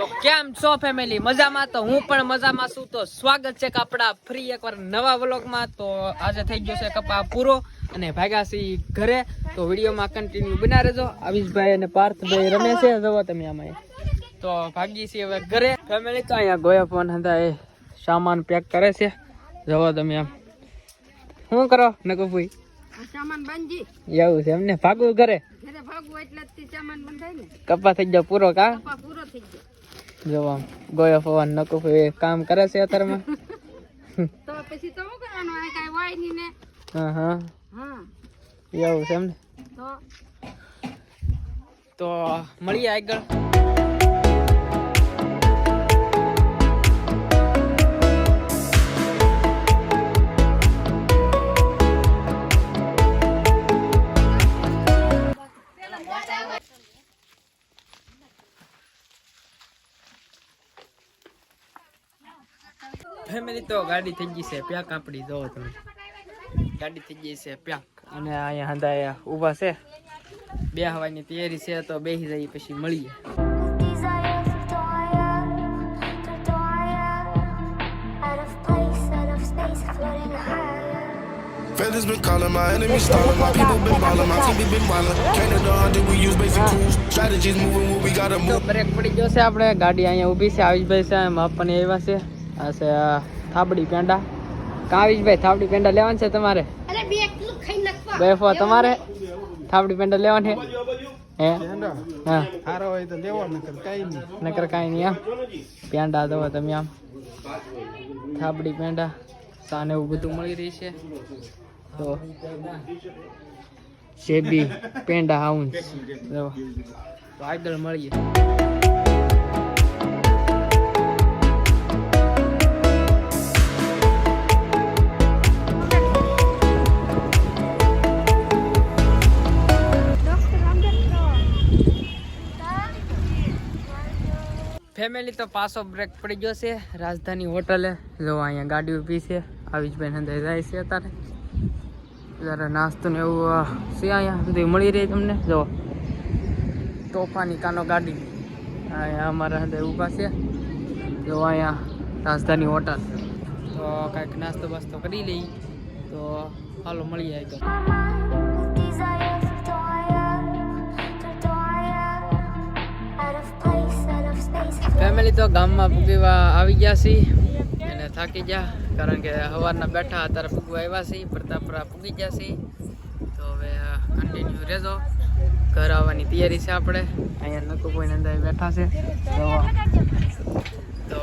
તો કેમ છો ફેમિલી મજામાં? તો હું પણ મજામાં છું. તો સ્વાગત છે કે આપણા ફ્રી એકવાર નવા વ્લોગમાં. તો આજે થઈ ગયો છે કપા પૂરો અને ભાગ્યા છે ઘરે. તો વિડીયોમાં કન્ટિન્યુ બના રહેજો. અવિશભાઈ અને પાર્થભાઈ રમે છે. જવો તમે આમાં. તો ભાગી છે હવે ઘરે. ફેમિલી તો અહીંયા ગોયા ફોન હતા એ સામાન પેક કરે છે. જવો તમે આમ. શું કરો નકુભાઈ સામાન બાંધી. એવું છે એમને ભાગવું ઘરે? ઘરે ભાગવું એટલે સામાન બંધાય ને. કપા થઈ ગયો પૂરો કા? કપા પૂરો થઈ ગયો. જો આમ ગોયા ફોન એ કામ કરે છે અત્યારમાં? તો પછી તો શું કરવાનું? આ કાઈ વાયની ને. હા હા. હા. એવું છે એમને તો? તો મળીએ આગળ. ફેમિલી તો ગાડી થઈ ગઈ છે પ્યાક આપણી જોવો તમે ગાડી થઈ ગઈ છે પ્યાક અને અહીંયા હંધાયા ઊભા છે બે હવાની તૈયારી છે તો બેસી જઈએ પછી મળીએ. Feathers been calling, my enemies stalling, my people been balling, my team been balling. Canada the hundred, we use basic tools. Strategies moving what we gotta move. Break પડી ગયો છે આપણે ગાડી અહીંયા ઊભી છે આવિશભાઈ છે એમ આપણને આવ્યા છે આ છે થાબડી પેંડા. કા ભાઈ થાબડી પેંડા લેવાનું છે તમારે? અરે બે કિલો ખાઈ નાખવા. બેફો તમારે? થાબડી પેંડા લેવાની? છે હે હા. સારો હોય તો લેવો નકર કાઈ નહીં. નકર કાંઈ નહીં આમ પેંડા દો તમે આમ. થાબડી પેંડા સાને એવું બધું મળી રહી છે. તો શેબી પેંડા હાઉન્સ તો આગળ મળીએ. ફેમિલી તો પાછો બ્રેક પડી ગયો છે. રાજધાની હોટલે જો અહીંયા ગાડી ઊભી છે. આવી જ બેન અંદર જાય છે અત્યારે. જરા નાસ્તો ને એવું છે અહીંયા બધું મળી રહે તમને. જો, તોફાની કાનો ગાડી. અહીંયા અમારા અંદર ઊભા છે. જો અહીંયા રાજધાની હોટલ. તો કાંઈક નાસ્તો બાસ્તો કરી લઈ તો હાલો જાય આગળ. ફેમિલી તો ગામમાં પૂગવા આવી ગયા છીએ અને થાકી ગયા, કારણ કે સવારના બેઠા અત્યારે પૂગવા આવ્યા છીએ પ્રતાપરા પૂગી ગયા છીએ. તો હવે કન્ટિન્યુ રહેજો. ઘર આવવાની તૈયારી છે આપણે. અહીંયા નકુભાઈ અંદર બેઠા છે. તો તો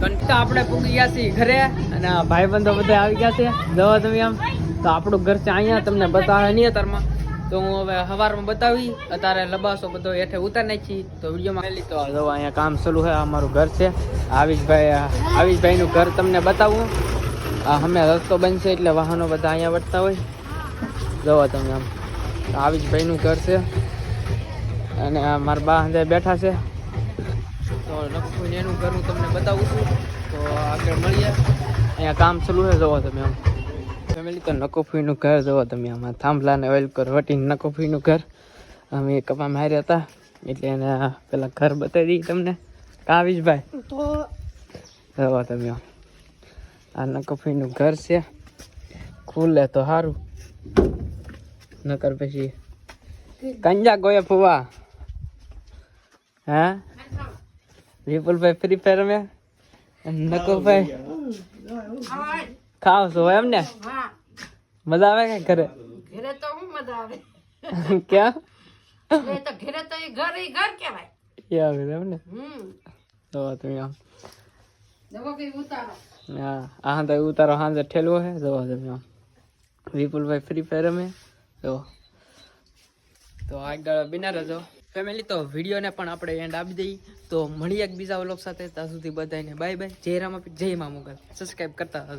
કંટા આપણે પૂગી ગયા છીએ ઘરે અને ભાઈબંધો બધા આવી ગયા છે. જવા તમે આમ. તો આપણું ઘર છે અહીંયા, તમને બતાવે નહીં અત્યારમાં. તો હું હવે સવારમાં બતાવી અત્યારે લબાસો બધો હેઠે ઉતાર નાખી, તો વિડીયોમાં પહેલી તો જો અહીંયા કામ ચાલુ છે અમારું ઘર છે. આવીશભાઈ આવિશભાઈનું ઘર તમને બતાવું. આ અમે રસ્તો બનશે એટલે વાહનો બધા અહીંયા વળતા હોય. જોવો તમે આમ. આવીશભાઈનું ઘર છે. અને મારા બા અંદર બેઠા છે. તો લખું એનું ઘર હું તમને બતાવું છું. તો આગળ મળીએ. અહીંયા કામ ચાલુ છે, જોવો તમે આમ. ફેમિલી તો નકોફીનું ઘર જોવો તમે આમાં થાંભલાને ઓઇલ કર વટીને નકોફીનું ઘર. અમે કપા માર્યા હતા એટલે એને પેલા ઘર બતાવી દઈએ તમને. કાવીશભાઈ. તો જોવો તમે આ નકોફીનું ઘર છે. ખુલે તો સારું નકર પછી કંજા ગોયા ફુવા. હા? વિપુલભાઈ ફ્રી ફાયર મેં નકોભાઈ ખાવ છો એમ ને? હા. મજા આવે કે ઘરે? ઘરે તો હું મજા આવે. ક્યાં? એ તો ઘરે તો એ ઘર એ ઘર કહેવાય. એ આવે એમ ને? હમ. તો તમે આમ દબો કે ઉતારો? હા આ તો ઉતારો હાંજે ઠેલવો હે જો તમે આમ વિપુલભાઈ ફ્રી ફાયર અમે જો તો આગળ બિના રહેજો. ફેમિલી તો વિડીયોને પણ આપણે એન્ડ આપી દઈએ. તો મળીએ એક બીજા વ્લોગ સાથે. ત્યાં સુધી બધાને બાય બાય જય રામ જય મા મોગલ. સબસ્ક્રાઈબ કરતા રહેજો.